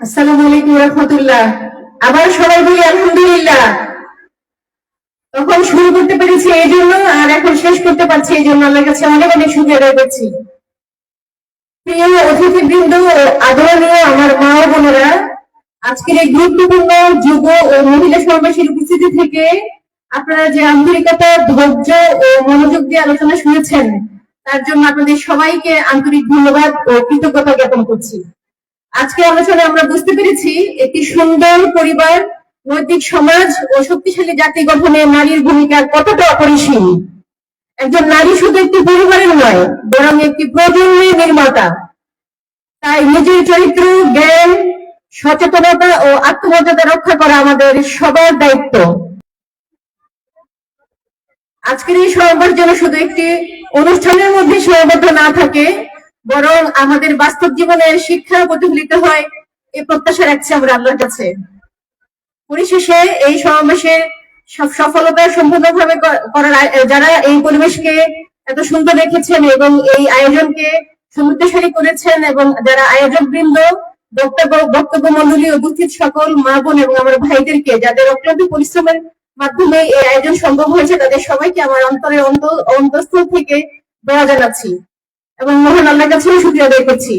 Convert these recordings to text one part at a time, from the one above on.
আসসালামু আলাইকুম রহমতুল্লাহ। আবার সবাই বলি আলহামদুলিল্লাহ। তখন শুরু করতে পেরেছি এই জন্য, আর এখন শেষ করতে পারছি এই জন্য। আমার কাছে অনেক অনেক রয়েছে প্রিয় অতিথিবৃন্দ আদরণীয় আমার মা ও বোনেরা, আজকের এই গুরুত্বপূর্ণ যুব ও মহিলা সমাবেশের উপস্থিতি থেকে আপনারা যে আন্তরিকতা, ধৈর্য ও মনোযোগ দিয়ে আলোচনা শুনেছেন, তার জন্য আপনাদের সবাইকে আন্তরিক ধন্যবাদ ও কৃতজ্ঞতা জ্ঞাপন করছি। আজকে আলোচনা আমরা বুঝতে পেরেছি একটি সুন্দর পরিবার, নৈতিক সমাজ ও শক্তিশালী জাতি গঠনে নারীর ভূমিকা কতটা অপরিসীম। একজন নারী শুধু একটি পরিবারের নয়, বরং একটি প্রজন্মের নির্মাতা। তাই নিজের চরিত্র, জ্ঞান, সচেতনতা ও আত্মমর্যাদা রক্ষা করা আমাদের সবার দায়িত্ব। আজকের এই সমাবেশ যেন শুধু একটি অনুষ্ঠানের মধ্যে সীমাবদ্ধ না থাকে বরং আমাদের বাস্তব জীবনের শিক্ষা প্রতিফলিত হয় এই প্রত্যাশা রাখছি আমরা আল্লাহর কাছে। পরিশেষে এই সমাবেশে সফলতা সম্পূর্ণভাবে করার যারা এই পরিবেশকে এত সুন্দর রেখেছেন এবং এই আয়োজনকে সমৃদ্ধশালী করেছেন এবং যারা আয়োজক বৃন্দ বক্তব্য বক্তব্য মন্ডলী উপস্থিত সকল মা বোন এবং আমার ভাইদেরকে যাদের অক্লান্ত পরিশ্রমের মাধ্যমে এই আয়োজন সম্ভব হয়েছে, তাদের সবাইকে আমার অন্তরের অন্ত- অন্তঃস্থল থেকে দোয়া জানাচ্ছি। এবং মহান আল্লাহর কাছে শুক্রিয়া আদায় করছি।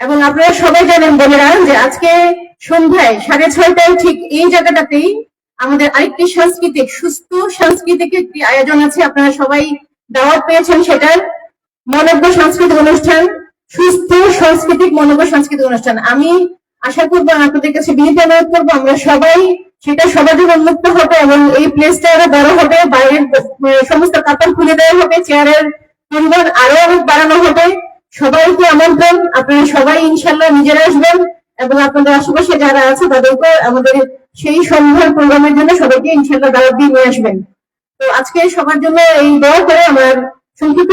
এবং আপনারা সবাই জানেন, বোনেরা, যে আজকে সন্ধ্যায় সাড়ে ছয়টায় ঠিক এই জায়গাটাতেই আমাদের আরেকটি সাংস্কৃতিক, সুস্থ সাংস্কৃতিক একটি আয়োজন আছে। আপনারা সবাই দাওয়াত পেয়েছেন সেটার। মনজ্ঞ সাংস্কৃতিক অনুষ্ঠান, সুস্থ সাংস্কৃতিক মনজ্ঞ সাংস্কৃতিক অনুষ্ঠান। আমি আশা করব আপনাদের কাছে বিনীত অনুরোধ করব, আমরা সবাই সেটা সবার জন্য উন্মুক্ত হবে এবং এই প্লেসটা আরও বড় হবে, বাইরের সমস্ত কাপড় খুলে দেওয়া হবে, চেয়ারের পরিমাণ আরও অনেক বাড়ানো হবে। সবাইকে আমন্ত্রণ। আপনারা সবাই ইনশাল্লাহ নিজেরা আসবেন এবং আপনাদের আশেপাশে যারা আছে তাদেরকে আমাদের সেই সন্ধ্যার প্রোগ্রামের জন্য সবাইকে ইনশাল্লাহ দাওয়াত দিয়ে নিয়ে আসবেন। তো আজকে সবার জন্য এই দয়া করে আমার সংক্ষিপ্ত